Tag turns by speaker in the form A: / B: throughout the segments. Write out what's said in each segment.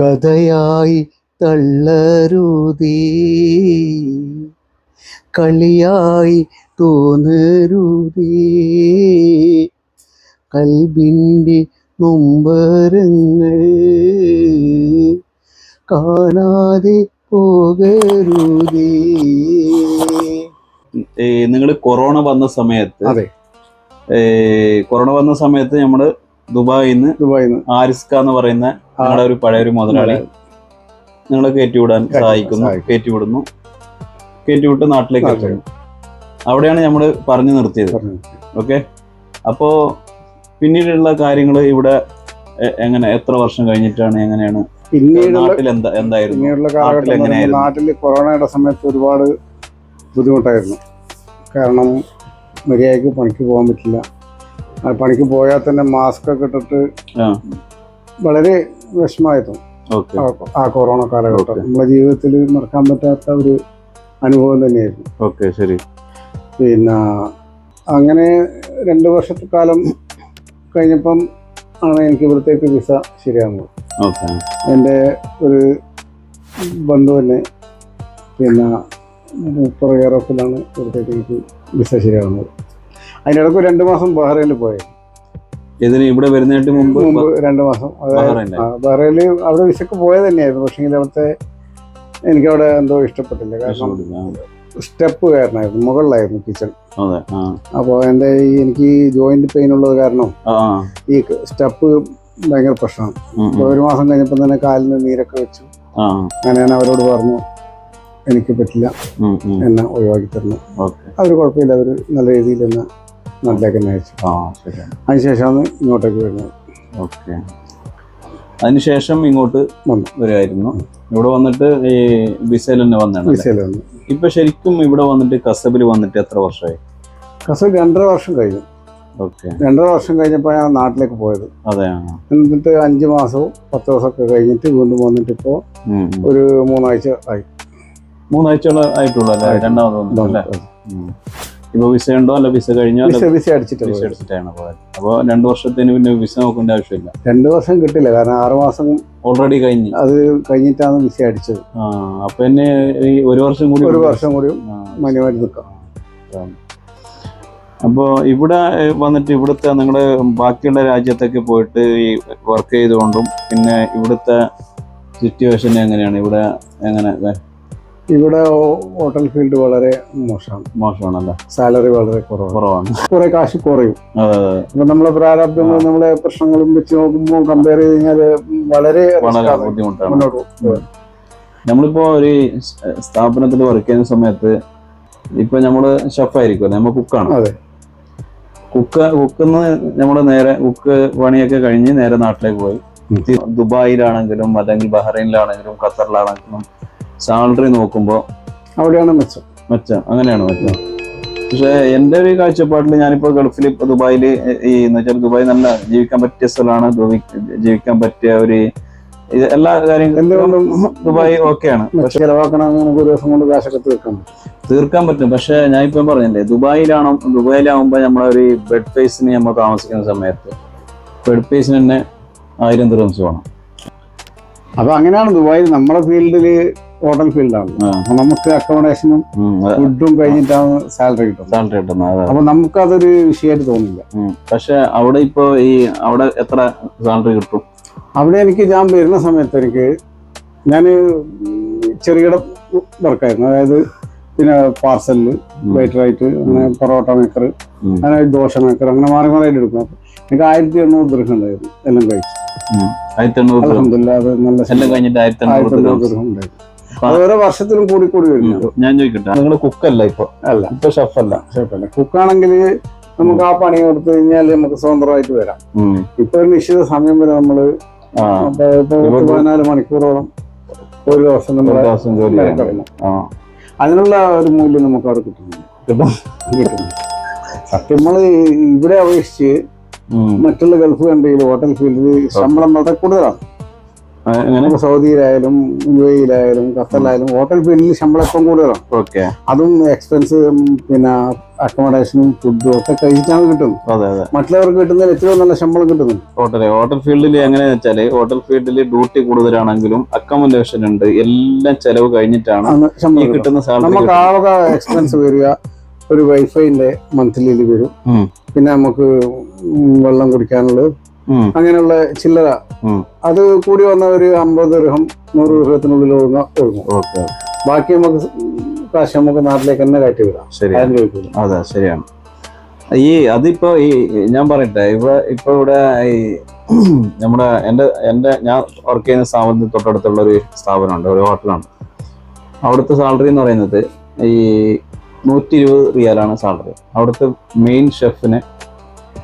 A: കഥയായി തള്ളരുതീ. കളിയായി തോന്നരുതീ. കൽബിന്റെ നൊമ്പരങ്ങൾ കാണാതെ പോകരുതേ.
B: നിങ്ങൾ കൊറോണ വന്ന സമയത്ത്
C: അതെ.
B: കൊറോണ വന്ന സമയത്ത് നമ്മൾ ദുബായിൽ നിന്ന്
C: ദുബായിൽ നിന്ന്
B: ആരിസ്ക എന്ന് പറയുന്ന നിങ്ങളുടെ ഒരു പഴയ ഒരു മുതലാളി. നിങ്ങളെ കയറ്റിവിടാൻ
C: കയറ്റി
B: സഹായിക്കുന്നു
C: സഹായിക്കും.
B: കയറ്റിവിടുന്നു. കയറ്റിവിട്ട് നാട്ടിലേക്ക്
C: നാട്ടിലേക്ക്.
B: എത്തുന്നു അവിടെയാണ് നമ്മൾ പറഞ്ഞു നിർത്തിയത്. ഓക്കെ? അപ്പോ പിന്നീടുള്ള കാര്യങ്ങൾ ഇവിടെ എങ്ങനെ എത്ര വർഷം കഴിഞ്ഞിട്ടാണ് എങ്ങനെയാണ്? എന്തായിരുന്നു?
C: പിന്നീടുള്ള
B: നാട്ടിൽ
C: കാലഘട്ടം
B: എങ്ങനെയായിരുന്നു?
C: നാട്ടിൽ കൊറോണയുടെ സമയത്ത് ഒരുപാട് ബുദ്ധിമുട്ടായിരുന്നു. കാരണം മര്യാദയ്ക്ക് പണിക്ക് പോകാൻ പറ്റില്ല. പണിക്ക് പോയാൽ തന്നെ മാസ്ക് ഒക്കെ ഇട്ടിട്ട്. വളരെ
B: വിഷമായിരുന്നു
C: ആ- കൊറോണ കാലഘട്ടം. നമ്മുടെ ജീവിതത്തിൽ മറക്കാൻ പറ്റാത്ത ഒരു അനുഭവം തന്നെയായിരുന്നു.
B: ഓക്കെ ശരി.
C: പിന്നെ അങ്ങനെ രണ്ട് വർഷത്തെ കാലം കഴിഞ്ഞപ്പം ആണ് എനിക്ക് ഇവിടത്തേക്ക് വിസ ശരിയാകുന്നത് എന്റെ ഒരു ബന്ധു തന്നെ പിന്നെ മുപ്പത് ഇയറോപ്പിലാണ് ഇവിടത്തേക്ക് എനിക്ക് വിസ ശരിയാകുന്നത് അതിനിടയ്ക്ക് രണ്ടു മാസം ബഹ്റൈനിൽ പോയി.
B: ഇതിന് ഇവിടെ വരുന്നതിന് മുമ്പ്
C: മുമ്പ് രണ്ട് മാസം.
B: ബഹ്റൈനിൽ
C: അവിടെ വിസക്ക് പോയത് തന്നെയായിരുന്നു പക്ഷേ അവിടുത്തെ എനിക്കവിടെ എന്തോ ഇഷ്ടപ്പെട്ടില്ല. കാരണം സ്റ്റെപ്പ് കാരണമായിരുന്നു മുകളിലായിരുന്നു കിച്ചൺ. അപ്പോൾ എന്റെ ഈ എനിക്ക് ജോയിന്റ് പെയിൻ ഉള്ളത് കാരണം. ഈ സ്റ്റെപ്പ് ഭയങ്കര പ്രശ്നമാണ്. അപ്പോൾ. ഒരു മാസം കഴിഞ്ഞപ്പോൾ തന്നെ കാലിന് നീരൊക്കെ വെച്ചു. അങ്ങനെ ഞാൻ അവരോട് പറഞ്ഞു എനിക്ക് പറ്റില്ല. എന്നെ ഒഴിവാക്കി തരണം. അവർ കുഴപ്പമില്ല. അവർ നല്ല രീതിയിൽ എന്നെ നാട്ടിലേക്ക് തന്നെ അയച്ചു
B: ആ ശരിയാണ്.
C: അതിനുശേഷമാണ് ഇങ്ങോട്ടേക്ക് വരുന്നത്.
B: ഓക്കെ. അതിനുശേഷം ഇങ്ങോട്ട്
C: വന്നു.
B: വരുമായിരുന്നു ഇവിടെ വന്നിട്ട് ഈ വിസയിൽ തന്നെ വന്നാണ്
C: വിസയിൽ വന്നു.
B: ഇപ്പൊ ശരിക്കും ഇവിടെ വന്നിട്ട് കസബിൽ വന്നിട്ട് എത്ര വർഷമായി?
C: കസബ് രണ്ടര വർഷം കഴിഞ്ഞു.
B: ഓക്കെ.
C: രണ്ടര വർഷം കഴിഞ്ഞപ്പോൾ ഞാൻ നാട്ടിലേക്ക് പോയത്.
B: അതെ.
C: എന്നിട്ട് അഞ്ച് മാസവും പത്ത് ദിവസമൊക്കെ കഴിഞ്ഞിട്ട് വീണ്ടും വന്നിട്ട് ഇപ്പോൾ
B: ഉം.
C: ഒരു മൂന്നാഴ്ച ആയി.
B: മൂന്നാഴ്ച ആയിട്ടുള്ളൂ അല്ലേ? രണ്ടാമത് വന്നിട്ട് അല്ലേ? ഉം. ഇപ്പൊ വിസ ഉണ്ടോ അല്ല വിസ കഴിഞ്ഞോ
C: വിസ വിസ അടിച്ചിട്ട്
B: വിസ
C: പോയത്.
B: പോയത്. അപ്പോൾ രണ്ട് വർഷത്തിന് പിന്നെ വിസ നോക്കേണ്ട ആവശ്യമില്ല.
C: രണ്ട് വർഷം കിട്ടില്ല കാരണം ആറ് മാസം
B: ഓൾറെഡി കഴിഞ്ഞു.
C: അത് കഴിഞ്ഞിട്ടാണ് വിസ അടിച്ചത്.
B: ആ അപ്പൊ തന്നെ ഈ ഒരു വർഷം കൂടി
C: ഒരു വർഷം കൂടി മനുവായി നിൽക്കാം.
B: അപ്പോൾ ഇവിടെ വന്നിട്ട് ഇവിടുത്തെ നിങ്ങളുടെ ബാക്കിയുള്ള രാജ്യത്തൊക്കെ പോയിട്ട് ഈ വർക്ക് ചെയ്തുകൊണ്ടും പിന്നെ ഇവിടുത്തെ സിറ്റുവേഷൻ എങ്ങനെയാണ്? ഇവിടെ എങ്ങനെ?
C: ഇവിടെ ഹോട്ടൽ ഫീൽഡ് വളരെ മോശമാണ്.
B: മോശമാണല്ലേ?
C: സാലറി വളരെ കുറവാണ്.
B: കുറവാണ്.
C: കുറെ കാശ് കുറയും. അപ്പൊ നമ്മളെ പ്രാരാബ്ദങ്ങളും നമ്മളെ പ്രശ്നങ്ങളും വെച്ച് നോക്കുമ്പോൾ കമ്പയർ ചെയ്ത് കഴിഞ്ഞാൽ വളരെ
B: ബുദ്ധിമുട്ടാണ്.
C: മുന്നോട്ട്
B: നമ്മളിപ്പോ ഒരു സ്ഥാപനത്തിൽ വർക്ക് ചെയ്യുന്ന സമയത്ത് ഇപ്പൊ നമ്മൾ ഷെഫായിരിക്കും നമ്മൾ കുക്കാണ്
C: അതെ.
B: കുക്ക് കുക്കുന്ന നമ്മൾ നേരെ കുക്ക് പണിയൊക്കെ കഴിഞ്ഞ് നേരെ നാട്ടിലേക്ക് പോയി. ദുബായിലാണെങ്കിലും അല്ലെങ്കിൽ ബഹ്റൈനിലാണെങ്കിലും ഖത്തറിലാണെങ്കിലും സാലറി നോക്കുമ്പോൾ
C: അവിടെയാണ് മെച്ചം.
B: മെച്ചം. അങ്ങനെയാണ് മെച്ചം. പക്ഷെ എന്റെ ഒരു കാഴ്ചപ്പാടിൽ ഞാനിപ്പോൾ ഗൾഫിൽ ഇപ്പോൾ ദുബായിൽ ഈ എന്ന് വെച്ചാൽ ദുബായ് നല്ല ജീവിക്കാൻ പറ്റിയ സ്ഥലമാണ്. ജീവിക്കാൻ പറ്റിയ ഒരു എല്ലാ കാര്യങ്ങളും ദുബായി ഓക്കെയാണ്.
C: ചിലവാക്കണമെങ്കിൽ നമുക്ക് ഒരു ദിവസം കൊണ്ട് കാശൊക്കെ തീർക്കാൻ പറ്റും.
B: തീർക്കാൻ പറ്റും. പക്ഷെ ഞാൻ ഇപ്പം പറഞ്ഞില്ലേ ദുബായിലാണോ ദുബായിലാവുമ്പോൾ നമ്മളെ ഒരു ബെഡ് ഫേസിന് നമ്മൾ താമസിക്കുന്ന സമയത്ത് ബെഡ് ഫേസിന് തന്നെ ആയിരം ദിറംസ് വേണം.
C: അപ്പൊ അങ്ങനെയാണ് ദുബായിൽ നമ്മുടെ ഫീൽഡിൽ ഹോട്ടൽ ഫീൽഡാണ്. നമുക്ക് അക്കോമഡേഷനും. ഫുഡും കഴിഞ്ഞിട്ടാണ് സാലറി കിട്ടുന്നത്.
B: സാലറി കിട്ടുന്നത്
C: അപ്പൊ നമുക്ക് അതൊരു വിഷയമായിട്ട് തോന്നില്ല.
B: പക്ഷെ അവിടെ ഇപ്പോ ഈ അവിടെ എത്ര സാലറി കിട്ടും?
C: അവിടെ എനിക്ക് ഞാൻ വരുന്ന സമയത്ത് എനിക്ക് ഞാൻ ചെറുകിട വർക്കായിരുന്നു അതായത് പിന്നെ
B: പാർസലിൽ.
C: വെയിറ്ററായിട്ട് അങ്ങനെ പൊറോട്ട മേക്കർ. അങ്ങനെ ദോശ മേക്കർ അങ്ങനെ മാറി മാറിയിട്ട് എടുക്കും. എനിക്ക് ആയിരത്തി എണ്ണൂറ് ദീർഘം ഉണ്ടായിരുന്നു. എല്ലാം കഴിച്ചു.
B: ആയിരത്തി എണ്ണൂറ്.
C: അലഹമില്ല അത് നല്ല
B: എല്ലാം കഴിഞ്ഞിട്ട് ആയിരത്തി എണ്ണൂറ്
C: ദീർഘം ഉണ്ടായിരുന്നു. ഓരോ വർഷത്തിലും കൂടി കൂടി വരുന്നു
B: ഞാൻ ചോദിക്കട്ടെ? നിങ്ങൾ കുക്കല്ല ഇപ്പൊ.
C: അല്ല.
B: ഇപ്പൊ ഷെഫല്ല.
C: ഷെഫല്ല. കുക്കാണെങ്കിൽ നമുക്ക് ആ പണി കൊടുത്തു കഴിഞ്ഞാൽ നമുക്ക് സ്വതന്ത്രമായിട്ട് വരാം. ഇപ്പൊ ഒരു നിശ്ചിത സമയം വരെ നമ്മൾ പതിനാല് മണിക്കൂറോളം ഒരു ദിവസം നമ്മൾ
B: ദിവസം ജോലി ആ.
C: അതിനുള്ള ഒരു മൂല്യം നമുക്ക് അവിടെ കിട്ടുന്നില്ല
B: കിട്ടും
C: കിട്ടുന്നു സത്യം നമ്മൾ ഇവിടെ അപേക്ഷിച്ച് മറ്റുള്ള ഗൾഫ് കൺട്രിയിൽ ഹോട്ടൽ ഫീൽഡിൽ ശമ്പളം വളരെ കൂടുതലാണ്. നമുക്ക് സൗദിയിലായാലും യു എയിലായാലും ഖത്തറിലായാലും ഹോട്ടൽ ഫീൽഡിൽ ശമ്പളം ഇപ്പം കൂടുതലാണ്
B: ഓക്കെ.
C: അതും എക്സ്പെൻസ് പിന്നെ അക്കോമഡേഷനും ഫുഡും ഒക്കെ കഴിച്ചിട്ടാണ് കിട്ടുന്നത്.
B: അതെ അതെ.
C: മറ്റുള്ളവർക്ക് കിട്ടുന്നതിൽ എത്രയോ നല്ല ശമ്പളം കിട്ടുന്നുണ്ട്.
B: ഹോട്ടൽ ഹോട്ടൽ ഫീൽഡിൽ എങ്ങനെയാണെന്ന് വെച്ചാൽ ഹോട്ടൽ ഫീൽഡിൽ ഡ്യൂട്ടി കൂടുതലാണെങ്കിലും അക്കോമഡേഷൻ ഉണ്ട്. എല്ലാം ചെലവ് കഴിഞ്ഞിട്ടാണ്
C: ശമ്പളം
B: കിട്ടുന്ന
C: നമുക്ക് ആകെ എക്സ്പെൻസ് വരിക ഒരു വൈഫൈന്റെ മന്ത്ലിയിൽ വരും. പിന്നെ നമുക്ക് വെള്ളം കുടിക്കാനുള്ളത് അങ്ങനെയുള്ള ചില്ലറ. അത് കൂടി വന്ന ഒരു അമ്പത് ഗൃഹം നൂറ് ഗൃഹത്തിനുള്ളിൽ ഒഴുങ്ങ
B: ഒഴുങ്ങും
C: ബാക്കി നമുക്ക് കാശ് നമുക്ക് നാട്ടിലേക്ക് തന്നെ കയറ്റി വിടാം. ചോദിക്കില്ല
B: അതെ ശരിയാണ്. ഈ അതിപ്പോ ഈ ഞാൻ പറയട്ടെ ഇവ ഇപ്പൊ ഇവിടെ ഈ നമ്മുടെ എന്റെ എന്റെ ഞാൻ വർക്ക് ചെയ്യുന്ന സ്ഥാപനത്തിന് തൊട്ടടുത്തുള്ള ഒരു സ്ഥാപനമുണ്ട് ഒരു ഹോട്ടലാണ്. അവിടുത്തെ സാലറി എന്ന് പറയുന്നത് ഈ നൂറ്റി ഇരുപത് റിയാലാണ് സാലറി അവിടുത്തെ മെയിൻ ഷെഫിന്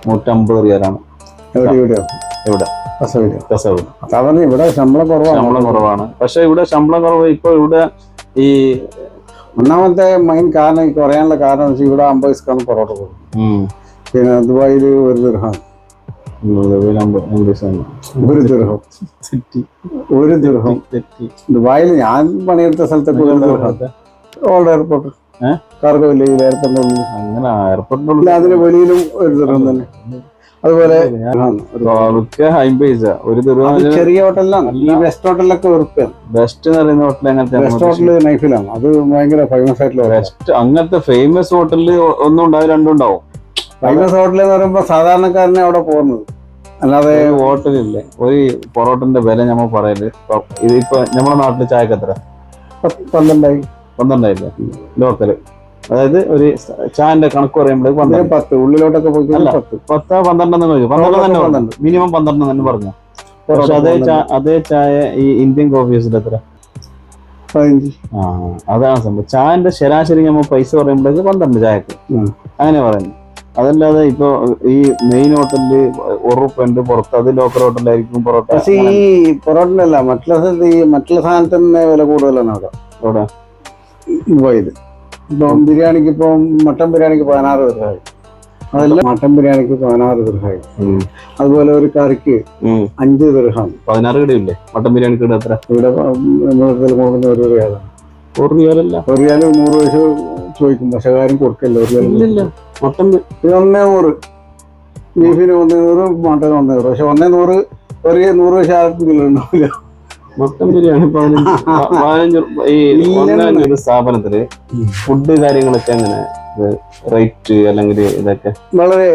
B: നൂറ്റമ്പത് റിയാലാണ് ഇവിടെ
C: പറഞ്ഞ ഇവിടെ ശമ്പളം കുറവാണ്.
B: ശമ്പളം കുറവാണ്. പക്ഷെ ഇവിടെ ശമ്പളം കുറവ് ഇപ്പൊ ഇവിടെ ഈ
C: ഒന്നാമത്തെ മെയിൻ കാരണം ഈ കുറയാനുള്ള കാരണം എന്ന് വെച്ചാൽ ഇവിടെ അമ്പത് സ്കാണ് പൊറോട്ട കൊടുക്കും. പിന്നെ ദുബായിൽ ഒരു
B: അമ്പത്
C: ഒരു ദൃഹം
B: തെറ്റി.
C: ഒരു ദൃഹം
B: തെറ്റി
C: ദുബായിൽ ഞാൻ പണിയെടുത്ത സ്ഥലത്തൊക്കെ ഒരു ദൃഹം ഓൾഡ് എയർപോർട്ട്? കാർഗോ വില്ലേജിൽ എയർപോർട്ടിനുള്ളിൽ
B: അങ്ങനെ
C: ഇല്ല
B: എയർപോർട്ടിനുള്ള
C: അതിന് വെളിയിലും ഒരു ദൃഹം തന്നെ. അതുപോലെ ചെറിയ ഹോട്ടലിലാണ്. ഈ ബെസ്റ്റ് ഹോട്ടലിലൊക്കെ ഉറുപ്പാണ്
B: ബെസ്റ്റ് എന്ന് പറയുന്ന ഹോട്ടൽ അങ്ങനത്തെ
C: ഹോട്ടൽ നൈഫിലാണ് അത് ഭയങ്കര ഫേമസ് ആയിട്ടുള്ള
B: ബെസ്റ്റ് അങ്ങനത്തെ ഫേമസ് ഹോട്ടലിൽ ഒന്നും ഉണ്ടാവും രണ്ടും ഉണ്ടാവും.
C: ഫേമസ് ഹോട്ടൽ എന്ന് പറയുമ്പോൾ സാധാരണക്കാരനെ അവിടെ പോകുന്നത് അല്ലാതെ
B: ഹോട്ടലില്ലേ ഒരു പൊറോട്ടന്റെ വില നമ്മൾ പറയൽ. ഇതിപ്പോ നമ്മുടെ നാട്ടിൽ ചായക്ക് എത്ര?
C: പന്ത്രണ്ടായി.
B: പന്ത്രണ്ടായില്ലേ? ലോക്കൽ അതായത് ഒരു ചായന്റെ കണക്ക് പറയുമ്പോൾ
C: പത്ത് ഉള്ളിലോട്ടൊക്കെ. പത്ത്.
B: പത്താ പന്ത്രണ്ടെന്ന് ചോദിച്ചു. പന്ത്രണ്ട് തന്നെ
C: പന്ത്രണ്ട്.
B: മിനിമം പന്ത്രണ്ട് തന്നെ പറഞ്ഞു. പക്ഷെ അതേ അതേ ചായ ഈ ഇന്ത്യൻ കോഫീസിൽ എത്ര?
C: പതിനഞ്ച്.
B: ആ അതാണ് സംഭവം. ചായന്റെ ശരാശരി നമ്മൾ പൈസ പറയുമ്പോഴേക്ക് പന്ത്രണ്ട് ചായക്ക്. അങ്ങനെ പറയുന്നു. അതല്ലാതെ ഇപ്പൊ ഈ മെയിൻ ഹോട്ടലിൽ ഉറപ്പുണ്ട് പുറത്ത് അത് ലോക്കൽ ഹോട്ടലായിരിക്കും പൊറോട്ട
C: പക്ഷേ ഈ പൊറോട്ടല്ല മറ്റുള്ള സ്ഥലത്ത് ഈ മറ്റുള്ള സാധനത്തിന് വില കൂടുതലാണ് അവിടെ.
B: അവിടെ
C: ദുബായിൽ. ഇപ്പം ബിരിയാണിക്ക് ഇപ്പം മട്ടൻ ബിരിയാണിക്ക് പതിനാറ് ദീർഘായി അതെല്ലാം മട്ടൻ ബിരിയാണിക്ക് പതിനാറ്
B: ദീർഘായി.
C: അതുപോലെ ഒരു കറിക്ക്. അഞ്ച് ദീർഘം
B: പതിനാറ് കിടയില്ലേ മട്ടൻ ബിരിയാണിക്ക് എത്ര?
C: ഇവിടെ കൂടുന്ന കൊടുക്കുന്ന ഒരു റിയാലാണ്
B: ഒരു റിയാലല്ല
C: ഒരു റിയാൽ നൂറ് പൈസ ചോദിക്കും. പക്ഷെ കാര്യം കൊടുക്കില്ല. ഒരു റിയാൽ
B: ഇല്ലില്ല. മട്ടൻ
C: ഇത് ഒന്നേ നൂറ്. ബീഫിന് ഒന്നേ നൂറ് മട്ടൻ ഒന്നേ നൂറ്. പക്ഷെ ഒന്നേ നൂറ് ഒരു നൂറ് പൈസ ആർക്കും ഉണ്ടാവില്ല
B: മട്ടൻ ബിരിയാണി പതിനഞ്ച് ഈ.
C: സ്ഥാപനത്തിൽ
B: ഫുഡ് കാര്യങ്ങളൊക്കെ എങ്ങനെ? റേറ്റ് അല്ലെങ്കിൽ ഇതൊക്കെ?
C: വളരെ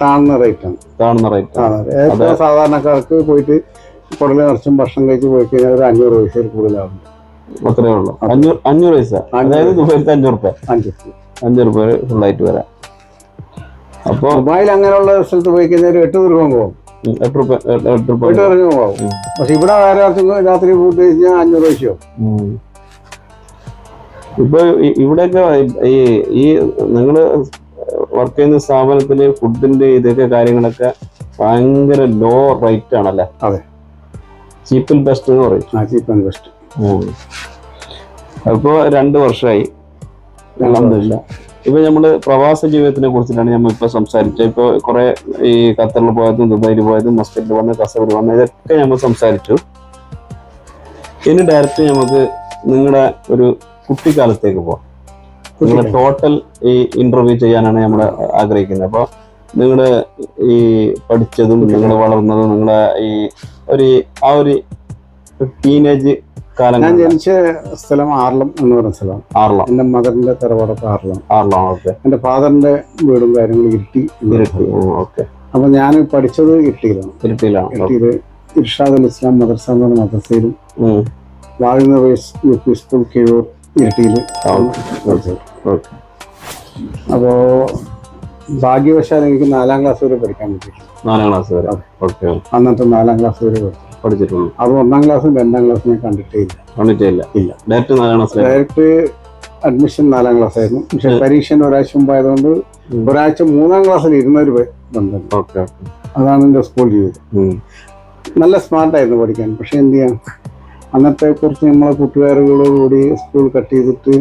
C: താഴ്ന്ന റേറ്റാണ്
B: താഴ്ന്ന റേറ്റ്
C: സാധാരണക്കാർക്ക് പോയിട്ട് കുടൽ നിറച്ചും ഭക്ഷണം കഴിച്ച് പോയി കഴിഞ്ഞാൽ ഒരു അഞ്ഞൂറ് പൈസയിൽ കൂടുതലാവും
B: അത്രേ ഉള്ളൂ. അഞ്ഞൂറ് അഞ്ഞൂറ് പൈസ. അതായത് ദുബൈത്തെ അഞ്ഞൂറ് രൂപ
C: അഞ്ച്
B: അഞ്ഞൂറ് രൂപ ഫുള്ളായിട്ട് വരാം. അപ്പൊ
C: ദുബായിൽ അങ്ങനെയുള്ള സ്ഥലത്ത് പോയി കഴിഞ്ഞാൽ എട്ട് ദുർഗം പോകും.
B: എട്ട്
C: ദൂരം പോകും. പക്ഷെ ഇവിടെ വേറെ ആർക്കും രാത്രി ഫുഡ് കഴിഞ്ഞാൽ അഞ്ഞൂറ്
B: ഉം. ഇപ്പൊ ഇവിടെയൊക്കെ ഈ ഈ നിങ്ങൾ വർക്ക് ചെയ്യുന്ന സ്ഥാപനത്തിൽ ഫുഡിന്റെ ഇതൊക്കെ കാര്യങ്ങളൊക്കെ ഭയങ്കര ലോ റേറ്റ് ആണല്ലേ?
C: അതെ.
B: ചീപ്പ് ആൻഡ് ബെസ്റ്റ് എന്ന് പറയും.
C: ആ ചീപ്പ് ആൻഡ് ബെസ്റ്റ്
B: അപ്പോ രണ്ട് വർഷമായി അൽഹംദുലില്ലാ. ഇപ്പൊ നമ്മൾ പ്രവാസ ജീവിതത്തിനെ കുറിച്ചിട്ടാണ് നമ്മൾ ഇപ്പൊ സംസാരിച്ചത്. ഇപ്പൊ കുറെ ഈ ഖത്തറിൽ പോയതും ദുബായിൽ പോയതും മസ്കറ്റിൽ വന്ന് കസവിൽ വന്ന് ഇതൊക്കെ നമ്മൾ സംസാരിച്ചു. ഇനി ഡയറക്റ്റ് നമുക്ക് നിങ്ങളുടെ ഒരു കുട്ടിക്കാലത്തേക്ക് പോവാം. നിങ്ങളുടെ ടോട്ടൽ ഈ ഇന്റർവ്യൂ ചെയ്യാനാണ് നമ്മൾ ആഗ്രഹിക്കുന്നത്. അപ്പോൾ നിങ്ങൾ ഈ പഠിച്ചതും നിങ്ങൾ വളർന്നതും നിങ്ങളെ ഈ ഒരു ആ ഒരു ടീനേജ്
C: ഞാൻ ജനിച്ച സ്ഥലം ആർലം എന്ന് പറയുന്ന സ്ഥലം.
B: ആർലം
C: എന്റെ മദറിന്റെ തറവാടൊക്കെ ആർലം
B: ആർളം ഓക്കെ.
C: എന്റെ ഫാദറിന്റെ വീടും കാര്യങ്ങളും ഇരുട്ടി
B: ഇരട്ടി ഓക്കെ.
C: അപ്പൊ ഞാൻ പഠിച്ചത് ഇരിട്ടിയിലാണ്.
B: ഇരിട്ടിയിലാണ്
C: ഇരട്ടിയിൽ ഇർഷാദ് അൽ ഇസ്ലാം മദർസ എന്ന് പറഞ്ഞ മദ്രസയിലും. വാഴുന്ന യു പി സ്കൂൾ കിഴൂർ ഇരട്ടിയിൽ അപ്പോ ഭാഗ്യവശാൽ എനിക്ക് നാലാം ക്ലാസ് വരെ പഠിക്കാൻ പറ്റി.
B: നാലാം ക്ലാസ് വരെ.
C: അന്നത്തെ നാലാം ക്ലാസ് വരെ പഠിച്ചു.
B: പഠിച്ചിട്ടുള്ളൂ.
C: അത് ഒന്നാം ക്ലാസ്സും രണ്ടാം ക്ലാസ്സും ഞാൻ കണ്ടിട്ടേ ഇല്ല
B: കണ്ടിട്ടില്ല
C: ഇല്ല.
B: ഡയറക്റ്റ് നാലാം ക്ലാസ് ഡയറക്ട്
C: ഡയറക്റ്റ് അഡ്മിഷൻ നാലാം ക്ലാസ് ആയിരുന്നു പക്ഷെ പരീക്ഷ ഒരാഴ്ച മുമ്പായതുകൊണ്ട്. ഒരാഴ്ച മൂന്നാം ക്ലാസ്സിൽ ഇരുന്നൊരു ബന്ധം
B: ഓക്കെ
C: അതാണ് എന്റെ സ്കൂൾ ജീവിതം. നല്ല സ്മാർട്ടായിരുന്നു പഠിക്കാൻ. പക്ഷെ എന്ത് ചെയ്യാം? അന്നത്തെ കുറച്ച് നമ്മളെ കൂട്ടുകാരുകളോടുകൂടി സ്കൂൾ കട്ട് ചെയ്തിട്ട്.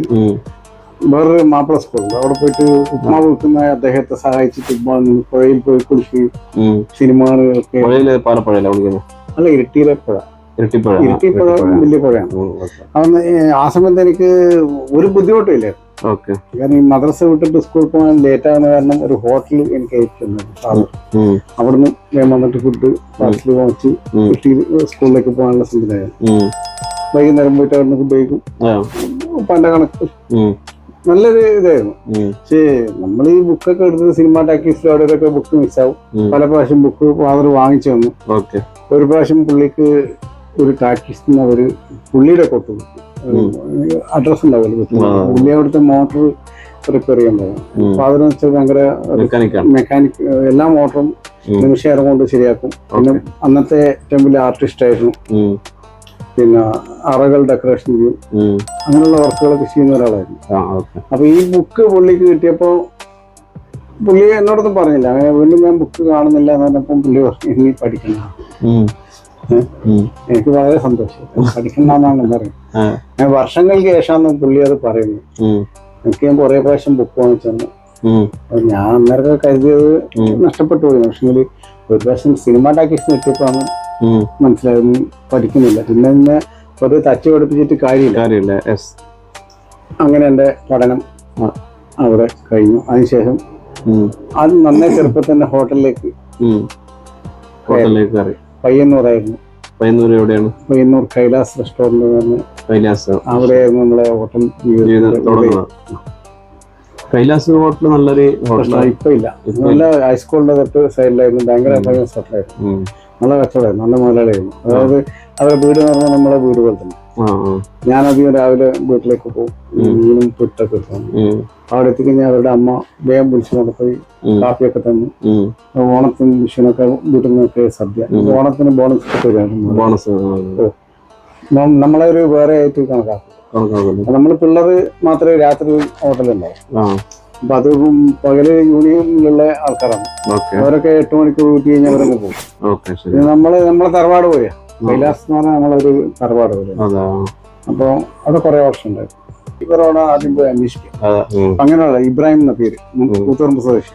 C: വേറൊരു മാപ്പിള സ്കൂളുണ്ട് അവിടെ പോയിട്ട് ഉപ്മാവ് വിൽക്കുന്ന അദ്ദേഹത്തെ സഹായിച്ചിട്ട് ഉപ്മാവ് പുഴയിൽ പോയി കുളിക്കുകയും. സിനിമകളൊക്കെ
B: പുഴയിൽ പാലപ്പുഴയില വിളിക്കുന്നത്
C: അല്ല ഇരട്ടിയിലെ പുഴ.
B: ഇരട്ടിപ്പുഴ.
C: വലിയ പുഴയാണ്. ആ സമയത്ത് എനിക്ക് ഒരു ബുദ്ധിമുട്ടും ഇല്ല
B: ഓക്കെ.
C: കാരണം ഈ മദ്രസ വിട്ടിട്ട് സ്കൂളിൽ പോകാൻ ലേറ്റ് ആകുന്ന കാരണം ഒരു ഹോട്ടൽ എനിക്ക് അയച്ചിരുന്നു അവിടുന്ന് ഞാൻ വന്നിട്ട് ഫുഡ് പാർസൽ വാങ്ങിച്ച്. കുട്ടി സ്കൂളിലേക്ക് പോകാനുള്ള സംവിധാനം. വൈകുന്നേരം പോയിട്ട് അവിടുന്ന് ഫുഡ് കഴിക്കും. പണ്ട കണക്ക്. നല്ലൊരു ഇതായിരുന്നു. പക്ഷേ നമ്മൾ ഈ ബുക്കൊക്കെ എടുത്ത് സിനിമ അവിടെയൊക്കെ ബുക്ക് മിസ്സാവും പല പ്രാവശ്യം ബുക്ക് ഫാദർ വാങ്ങിച്ചു തന്നു. ഒരു പ്രാവശ്യം പുള്ളിക്ക് ഒരു ടാക്കീസ് നിന്ന് ഒരു പുള്ളിയുടെ കൊട്ടു. അഡ്രസ്.
B: ആ.
C: പുള്ളി അവിടുത്തെ മോട്ടോർ റിപ്പയർ ചെയ്യാൻ പോകും ഫാദർ എന്ന് വെച്ചാൽ ഭയങ്കര മെക്കാനിക് എല്ലാ മോട്ടറും നിമിഷം കൊണ്ട് ശരിയാക്കും. പിന്നെ അന്നത്തെ ഏറ്റവും ആർട്ടിസ്റ്റ് ആയിരുന്നു. പിന്നെ അറകൾ ഡെക്കറേഷൻ ചെയ്യും. അങ്ങനെയുള്ള വർക്കുകളൊക്കെ ചെയ്യുന്ന ഒരാളായിരുന്നു. അപ്പൊ ഈ ബുക്ക് പുള്ളിക്ക് കിട്ടിയപ്പോ പുള്ളി എന്നോടൊന്നും പറഞ്ഞില്ല. അങ്ങനെ വീണ്ടും ഞാൻ ബുക്ക് കാണുന്നില്ല എന്ന് പറഞ്ഞപ്പം പുള്ളി പറഞ്ഞു ഇനി പഠിക്കണ്ട. എനിക്ക് വളരെ സന്തോഷം. പഠിക്കണ്ടെന്നാണ് പറയും. ഞാൻ വർഷങ്ങൾക്ക് ശേഷമാണ് പുള്ളി അത് പറയുന്നത്. എനിക്ക് ഞാൻ കുറെ പ്രാവശ്യം ബുക്ക് വാങ്ങിച്ചു ഞാൻ അന്നേരം കരുതിയത് നഷ്ടപ്പെട്ടു പോയി. പക്ഷെങ്കിൽ ഒരു പ്രാവശ്യം സിനിമ ടാക്കീസ് കിട്ടിയപ്പോഴാണ് മനസ്സിലായത് നീ പഠിക്കുന്നില്ല. പിന്നെ പിന്നെ ഒരു തച്ച് പഠിപ്പിച്ചിട്ട് കാര്യമില്ല.
B: കാര്യമില്ല. യെസ്
C: അങ്ങനെ എന്റെ പഠനം അവിടെ കഴിഞ്ഞു. അതിനുശേഷം അത് നന്നേ ചെറുപ്പത്തിൽ തന്നെ ഹോട്ടലിലേക്ക്
B: ഹോട്ടലിലേക്ക് കയറി.
C: പയ്യന്നൂറായിരുന്നു
B: പയ്യന്നൂർ എവിടെയാണ്?
C: പയ്യന്നൂർ കൈലാസ് റെസ്റ്റോറന്റ് എന്ന് പറഞ്ഞ്
B: കൈലാസ്.
C: അവിടെയായിരുന്നു നമ്മളെ ഹോട്ടൽ
B: കൈലാസ് ഹോട്ടൽ നല്ലൊരു ഹോട്ടലാണ്
C: ഇപ്പൊ ഇല്ല. നല്ല ഹൈസ്കൂളിന്റെ തൊട്ട് സൈഡിലായിരുന്നു ഭയങ്കര ഫേമസ് ഹോട്ടലായിരുന്നു നല്ല കച്ചവടം നല്ല മുതലാളിയായിരുന്നു. അതായത് അവരെ വീട് എന്ന് പറഞ്ഞാൽ നമ്മളെ വീട് പോലെ തന്നെ. ഞാനധികം രാവിലെ വീട്ടിലേക്ക് പോകും. മീനും പുട്ടൊക്കെ എടുത്തു അവിടെ എത്തിക്കഴിഞ്ഞാൽ അവരുടെ അമ്മ വേഗം വിളിച്ചു കൊണ്ടുപോയി. കാപ്പിയൊക്കെ തന്നു. ഓണത്തിന് വിഷുവിനൊക്കെ വീട്ടിൽ നിന്നൊക്കെ സദ്യ. ഓണത്തിന് ബോണസ് ഒക്കെ തരുമായിരുന്നു
B: ബോണസ്
C: നമ്മളെ ഒരു വേറെ ആയിട്ട് കണക്കാക്കും.
B: നമ്മൾ
C: നമ്മൾ പിള്ളേർ മാത്രമേ രാത്രി ഹോട്ടലുണ്ടാവും അപ്പൊ അത് പകൽ യൂണിയനിലുള്ള ആൾക്കാരാണ്. അവരൊക്കെ എട്ട് മണിക്കൂർ കൂട്ടി കഴിഞ്ഞാൽ അവരൊക്കെ പോകും. നമ്മൾ നമ്മളെ തറവാട് പോയാ കൈലാസ് എന്ന് പറഞ്ഞാൽ നമ്മളൊരു തറവാട് പോലെ. അപ്പൊ അത് കുറെ ഓപ്ഷൻ ഉണ്ടായിരുന്നു. ഇവരോട് ആദ്യം പോയി അന്വേഷിക്കും. അങ്ങനെയുള്ള ഇബ്രാഹിം എന്ന പേര് കൂത്തുപറമ്പ് സ്വദേശി.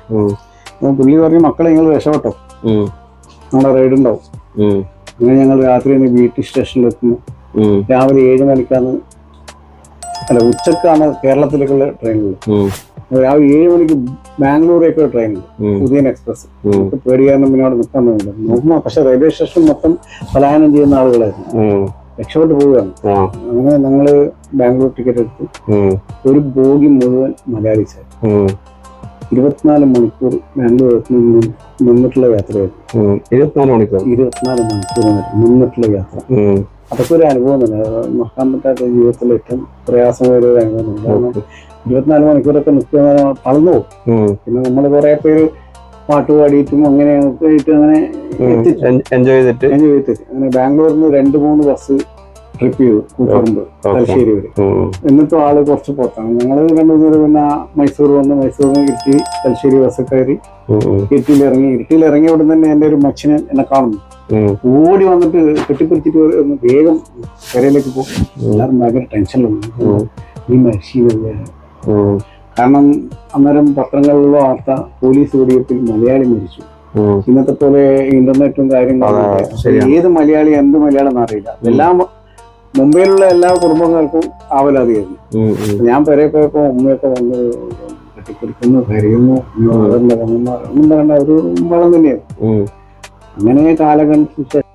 C: പുള്ളി പറഞ്ഞു മക്കളെ നിങ്ങൾ രക്ഷപ്പെട്ടോ. നമ്മുടെ റൈഡ് ഉണ്ടാവും. അങ്ങനെ ഞങ്ങൾ രാത്രി തന്നെ വീട്ടിൽ സ്റ്റേഷനിൽ എത്തുന്നു. രാവിലെ ഏഴ് മണിക്കാണ് അല്ല ഉച്ചക്കാണ് കേരളത്തിലേക്കുള്ള ട്രെയിനുകൾ. രാവിലെ ഏഴ് മണിക്ക് ബാംഗ്ലൂരേക്ക് ട്രെയിൻ
B: ഉണ്ട്
C: ഉദയൻ എക്സ്പ്രസ്
B: ഉം.
C: പിന്നോട് പേടിയാനും പിന്നെ അവിടെ നിൽക്കാൻ വേണ്ടി നോക്കുമ്പോൾ പക്ഷെ റെയിൽവേ സ്റ്റേഷൻ മൊത്തം പലായനം ചെയ്യുന്ന ആളുകളായിരുന്നു. രക്ഷപ്പെട്ട് പോവുകയാണ്. അങ്ങനെ ഞങ്ങൾ ബാംഗ്ലൂർ ടിക്കറ്റ് എടുത്തു ഒരു ബോഗി മുഴുവൻ മലയാളി
B: ഉം.
C: ഇരുപത്തിനാല് മണിക്കൂർ ബാംഗ്ലൂർ നിന്ന് നിന്നിട്ടുള്ള യാത്രയായിരുന്നു.
B: ഇരുപത്തിനാല് മണിക്കൂർ
C: ഇരുപത്തിനാല് മണിക്കൂർ നിന്നിട്ടുള്ള യാത്ര. അതൊക്കെ ഒരു അനുഭവം തന്നെ. മഹാമത്തായിട്ട് ജീവിതത്തിൽ ഏറ്റവും പ്രയാസമേറിയ ഒരു അനുഭവം തന്നെ. കാരണം ഇരുപത്തിനാല് മണിക്കൂറൊക്കെ നിൽക്കുന്ന തളർന്നു പോകും. പിന്നെ നമ്മൾ കുറെ പേര് പാട്ട് പാടിയിട്ടും അങ്ങനെ അങ്ങനെ
B: എൻജോയ് ചെയ്തിട്ട്?
C: എൻജോയ് ചെയ്തിട്ട്. അങ്ങനെ ബാംഗ്ലൂരിൽ നിന്ന് രണ്ട് മൂന്ന് ബസ് ട്രിപ്പ് ചെയ്തു കൂത്തുപറമ്പ്
B: ഓക്കെ.
C: തലശ്ശേരി വരെ. എന്നിട്ടും ആൾ കുറച്ച് പുറത്താണ്. ഞങ്ങൾ രണ്ടു മൂന്ന് പിന്നെ മൈസൂർ വന്ന് മൈസൂർ നിന്ന് ഇരിട്ടി തലശ്ശേരി ബസ് കയറി
B: ഉം. ഉം.
C: ഇരിട്ടിയിൽ ഇറങ്ങി. ഇരിട്ടിയിൽ ഇറങ്ങിയ ഉടൻ തന്നെ എന്റെ ഒരു മച്ചിനെ എന്നെ കാണുന്നു. ഓടി വന്നിട്ട് കെട്ടിപ്പിടിച്ചിട്ട് ഒന്ന് വേഗം കരയിലേക്ക് പോകും. എല്ലാവരും ഭയങ്കര ടെൻഷനിലുണ്ട്
B: നീ
C: ഈ മരിച്ചില്ലേ
B: ഉം.
C: കാരണം അന്നേരം പത്രങ്ങളിലുള്ള വാർത്ത പോലീസ് വെടിവെപ്പിൽ മലയാളി മരിച്ചു. ഇന്നത്തെ പോലെ ഇന്റർനെറ്റും കാര്യങ്ങളും ഏത് മലയാളി എന്ത് മലയാളം എന്നറിയില്ല എല്ലാം മുംബൈയിലുള്ള എല്ലാ കുടുംബങ്ങൾക്കും ആവലാതിയായിരുന്നു. ഞാൻ പെരയൊക്കെ ഇപ്പൊ ഉമ്മയൊക്കെ വന്ന് കെട്ടിപ്പിടിക്കുന്നു കരയുന്നു ഒന്നും പറയണ്ട ഒരു വളം തന്നെയായിരുന്നു അങ്ങനെ കാലഘട്ടത്തിന്